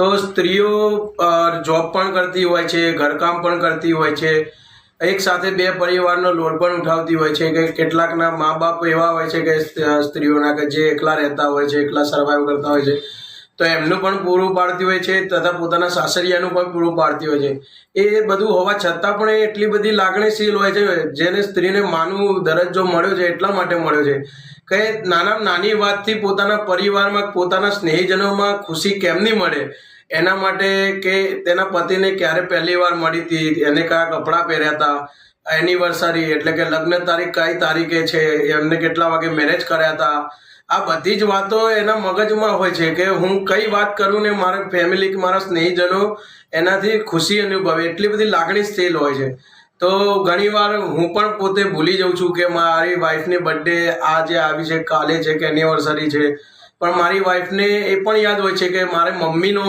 તો સ્ત્રીઓ જોબ પણ કરતી હોય છે, ઘરકામ પણ કરતી હોય છે. એક સાથે બે પરિવારનો લોડ પણ ઉઠાવતી હોય છે કે કેટલાકના મા બાપ એવા હોય છે કે સ્ત્રીઓના કે જે એકલા રહેતા હોય છે, એકલા સર્વાઈવ કરતા હોય છે. તો એમનું પણ પૂરું પાડતી હોય છે તથા પોતાના સાસરિયાનું પણ પૂરું પાડતી હોય છે. એ બધું હોવા છતાં પણ એ એટલી બધી લાગણીશીલ હોય છે જેને સ્ત્રીને માનવું દરજ્જો મળ્યો છે, એટલા માટે મળ્યો છે. કે નાના નાની વાતથી પોતાના પરિવારમાં, પોતાના સ્નેહીજનોમાં ખુશી કેમની મળે? એના માટે કે તેના પતિને ક્યારે પહેલી વાર મળી હતી? એને કયા કપડાં પહેર્યા હતા? એનિવર્સરી એટલે કે લગ્ન તારીખ કઈ તારીખે છે? એમને કેટલા વાગે મેરેજ કર્યા હતા? આ બધી જ વાતો એના મગજમાં હોય છે કે હું કઈ વાત કરું ને મારા ફેમિલી કે મારા સ્નેહીજનો એનાથી ખુશી અનુભવે. એટલી બધી લાગણી સ્થિર હોય છે. તો ઘણીવાર હું પણ પોતે ભૂલી જાઉં છું કે મારી વાઈફની બર્થડે આજે આવી છે, કાલે છે કે એનિવર્સરી છે. પણ મારી વાઈફને એ પણ યાદ હોય છે કે મારે મમ્મીનો